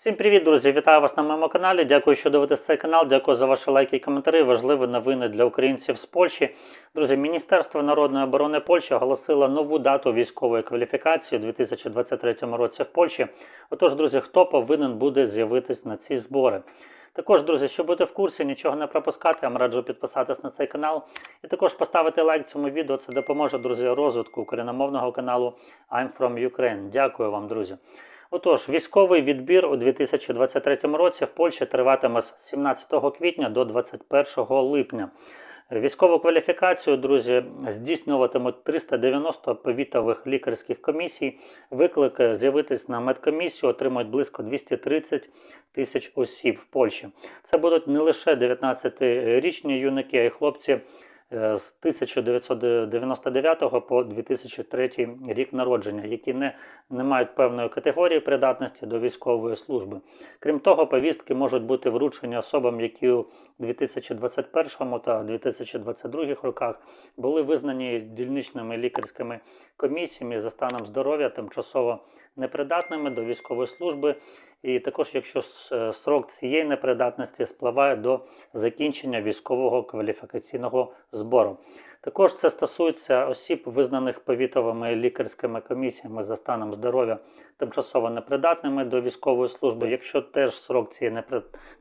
Всім привіт, друзі! Вітаю вас на моєму каналі. Дякую, що дивитесь цей канал. Дякую за ваші лайки і коментарі. Важливі новини для українців з Польщі. Друзі, Міністерство народної оборони Польщі оголосило нову дату військової кваліфікації у 2023 році в Польщі. Отож, друзі, хто повинен буде з'явитись на ці збори? Також, друзі, щоб бути в курсі, нічого не пропускати, я вам раджу підписатись на цей канал і також поставити лайк цьому відео. Це допоможе, друзі, розвитку україномовного каналу I'm from Ukraine. Дякую вам, друзі. Отож, військовий відбір у 2023 році в Польщі триватиме з 17 квітня до 21 липня. Військову кваліфікацію, друзі, здійснюватимуть 390 повітових лікарських комісій. Виклик з'явитись на медкомісію отримують близько 230 тисяч осіб в Польщі. Це будуть не лише 19-річні юнаки, а й хлопці е, з 1999 по 2003 рік народження, які не, не мають певної категорії придатності до військової служби. Крім того, повістки можуть бути вручені особам, які у 2021 та 2022 роках були визнані дільничними лікарськими комісіями за станом здоров'я тимчасово непридатними до військової служби. І також, якщо с- е, срок цієї непридатності спливає до закінчення військового кваліфікаційного збору. Також це стосується осіб, визнаних повітовими лікарськими комісіями за станом здоров'я тимчасово непридатними до військової служби, якщо теж срок цієї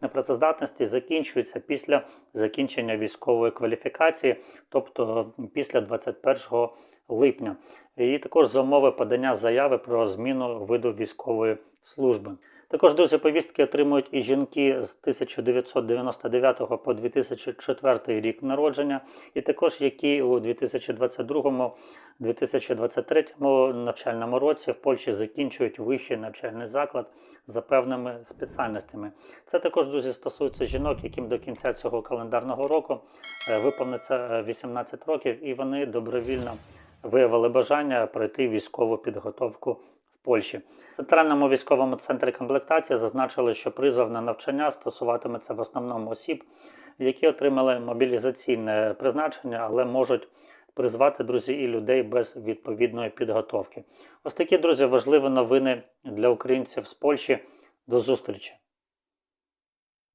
непрацездатності закінчується після закінчення військової кваліфікації, тобто після 21 липня. І також за умови подання заяви про зміну виду військової служби. Також друзі, повістки отримують і жінки з 1999 по 2004 рік народження, і також які у 2022-2023 навчальному році в Польщі закінчують вищий навчальний заклад за певними спеціальностями. Це також друзі стосується жінок, яким до кінця цього календарного року е, виповниться е, 18 років, і вони добровільно виявили бажання пройти військову підготовку Польщі. В Центральному військовому центрі комплектації зазначили, що призов на навчання стосуватиметься в основному осіб, які отримали мобілізаційне призначення, але можуть призвати друзі і людей без відповідної підготовки. Ось такі друзі важливі новини для українців з Польщі. До зустрічі!